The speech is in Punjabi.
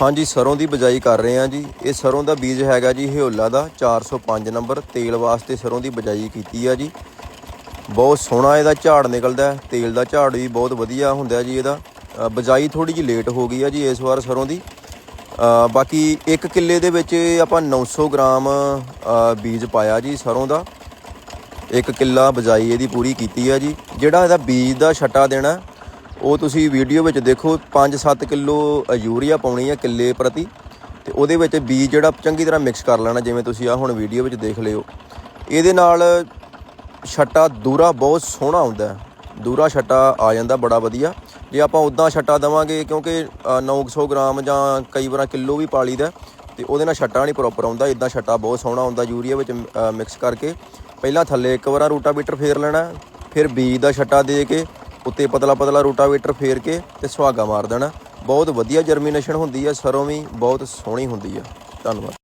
ਹਾਂਜੀ ਸਰੋਂ ਦੀ ਬਜਾਈ ਕਰ ਰਹੇ ਹਾਂ ਜੀ। ਇਹ ਸਰੋਂ ਦਾ ਬੀਜ ਹੈਗਾ ਜੀ ਹਿਓਲਾ ਦਾ 405 ਨੰਬਰ ਤੇਲ ਵਾਸਤੇ ਸਰੋਂ ਦੀ ਬਜਾਈ ਕੀਤੀ ਆ ਜੀ। ਬਹੁਤ ਸੋਹਣਾ ਇਹਦਾ ਝਾੜ ਨਿਕਲਦਾ ਤੇਲ ਦਾ ਝਾੜ ਵੀ ਬਹੁਤ ਵਧੀਆ ਹੁੰਦਾ ਜੀ ਇਹਦਾ। ਅ, ਬਜਾਈ ਥੋੜੀ ਜਿਹੀ ਲੇਟ ਹੋ ਗਈ ਆ ਜੀ ਇਸ ਵਾਰ ਸਰੋਂ ਦੀ। ਬਾਕੀ 1 ਕਿੱਲੇ ਦੇ ਵਿੱਚ ਆਪਾਂ 900 ਗ੍ਰਾਮ ਬੀਜ ਪਾਇਆ ਜੀ ਸਰੋਂ ਦਾ। ਇੱਕ ਕਿੱਲਾ ਬਜਾਈ ਇਹਦੀ ਪੂਰੀ ਕੀਤੀ ਆ ਜੀ। ਜਿਹੜਾ ਇਹਦਾ ਬੀਜ ਦਾ ਛੱਟਾ ਦੇਣਾ ਉਹ ਤੁਸੀਂ ਵੀਡੀਓ ਵਿੱਚ ਦੇਖੋ 5-7 ਕਿਲੋ ਯੂਰੀਆ ਪਾਉਣੀ ਹੈ ਕਿੱਲੇ ਪ੍ਰਤੀ ਤੇ ਉਹਦੇ ਵਿੱਚ ਬੀਜ ਜਿਹੜਾ ਚੰਗੀ ਤਰ੍ਹਾਂ ਮਿਕਸ ਕਰ ਲੈਣਾ ਜਿਵੇਂ ਤੁਸੀਂ ਆ ਹੁਣ ਵੀਡੀਓ ਵਿੱਚ ਦੇਖ ਲਿਓ। ਇਹਦੇ ਨਾਲ ਛੱਟਾ ਦੂਰਾ ਬਹੁਤ ਸੋਹਣਾ ਆਉਂਦਾ ਦੂਰਾ ਛੱਟਾ ਆ ਜਾਂਦਾ ਬੜਾ ਵਧੀਆ। ਜੇ ਆਪਾਂ ਉਦਾਂ ਛੱਟਾ ਦਵਾਂਗੇ ਕਿਉਂਕਿ ਅ, 900 ਗ੍ਰਾਮ ਜਾਂ ਕਈ ਵਾਰਾਂ ਕਿਲੋ ਵੀ ਪਾ ਲਈਦਾ ਤੇ ਉਹਦੇ ਨਾਲ ਛੱਟਾ ਨਹੀਂ ਪ੍ਰੋਪਰ ਆਉਂਦਾ। ਇਦਾਂ ਛੱਟਾ ਬਹੁਤ ਸੋਹਣਾ ਆਉਂਦਾ ਯੂਰੀਆ ਵਿੱਚ ਮਿਕਸ ਕਰਕੇ। ਪਹਿਲਾਂ ਥੱਲੇ ਇੱਕ ਵਾਰਾ ਰੂਟਾਵੀਟਰ ਫੇਰ ਲੈਣਾ ਫਿਰ ਬੀਜ ਦਾ ਛੱਟਾ ਦੇ ਕੇ ਉੱਤੇ ਪਤਲਾ ਪਤਲਾ ਰੂਟਾਵੀਟਰ ਫੇਰ ਕੇ ਤੇ ਸੁਹਾਗਾ ਮਾਰ ਦੇਣਾ। ਬਹੁਤ ਵਧੀਆ ਜਰਮੀਨੇਸ਼ਨ ਹੁੰਦੀ ਹੈ ਸਰੋਂ ਵੀ ਬਹੁਤ ਸੋਹਣੀ ਹੁੰਦੀ ਹੈ ਧੰਨਵਾਦ।